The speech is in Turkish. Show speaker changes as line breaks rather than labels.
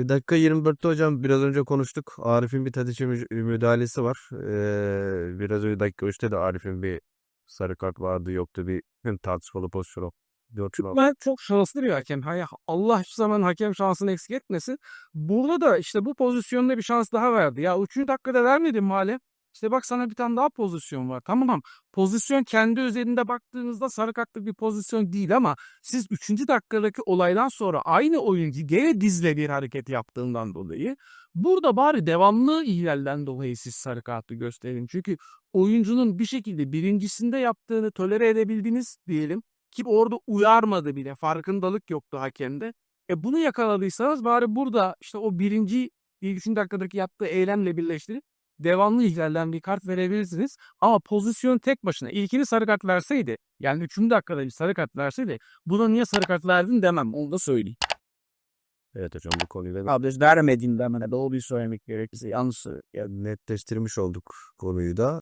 Bir dakika 24'te hocam biraz önce konuştuk. Arif'in bir Tadiç'e mü- müdahalesi var. Ee, biraz önce dakika 3'te de Arif'in bir sarı kart vardı yoktu bir tartışmalı pozisyon.
Ben çok şanslı bir hakem. Allah hiçbir zaman hakem şansını eksik etmesin. Burada da işte bu pozisyonda bir şans daha verdi. Ya 3. dakikada vermedi mi? İşte bak sana bir tane daha pozisyon var. Tamam. Pozisyon kendi üzerinde baktığınızda sarı kartlık bir pozisyon değil ama siz 3. dakikadaki olaydan sonra aynı oyuncu geri dizle bir hareket yaptığından dolayı burada bari devamlı ihlalden dolayı siz sarı kartı gösterin. Çünkü oyuncunun bir şekilde birincisinde yaptığını tolere edebildiniz diyelim ki orada uyarmadı bile. Farkındalık yoktu hakemde. E bunu yakaladıysanız bari burada işte o birinci ilk üçüncü dakikadaki yaptığı eylemle birleştirip devamlı ihlalden bir kart verebilirsiniz. Ama pozisyon tek başına ilkini sarı kart verseydi yani üçüncü dakikada bir sarı kart verseydi buna niye sarı kart verdin demem onu da söyleyeyim.
Evet hocam bu konuyu da
Abi vermediğim demene doğruyu söylemek gerekirse yanlış
netleştirmiş olduk konuyu da.